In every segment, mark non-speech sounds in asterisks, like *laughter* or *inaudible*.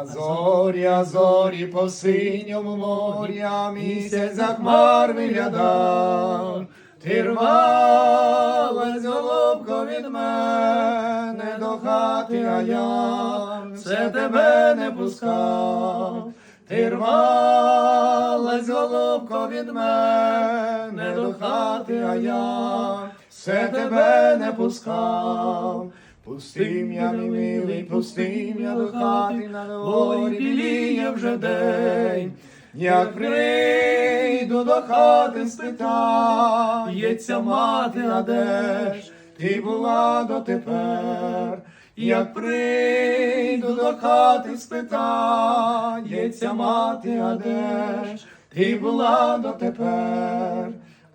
А зорі, а зорі по синьому морі, а місяць за хмар виглядав. Ти рвалась, голубко, від мене до хати, а я все тебе не пускав. Ти рвалась, голубко, від мене до хати, а я все тебе не пускав. Пустим я, мій милий, пустим я до хати на дворі, біліє вже день. Як прийду до хати, спитається мати, а де ж ти була дотепер? Як прийду до хати, спитається мати, а де ж ти була дотепер?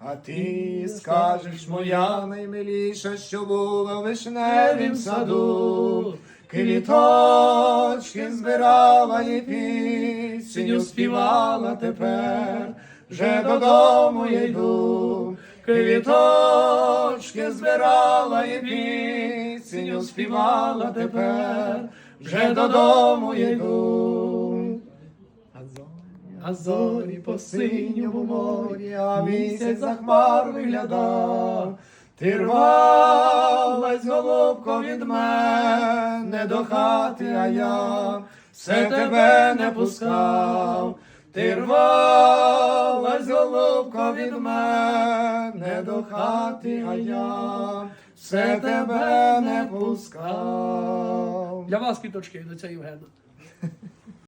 А ти скажеш, моя наймиліша, що була в вишневім саду, квіточки збирала і пісню співала тепер, вже додому я йду, квіточки збирала і пісню співала тепер, вже додому я йду. А зорі по синьому морі, а місяць за хмар виглядав. Ти рвалась, голубко, від мене до хати, а я все тебе не пускав. Ти рвалась, голубко, від мене до хати, а я все тебе не пускав. Для вас квіточки до цього Євгена. *laughs*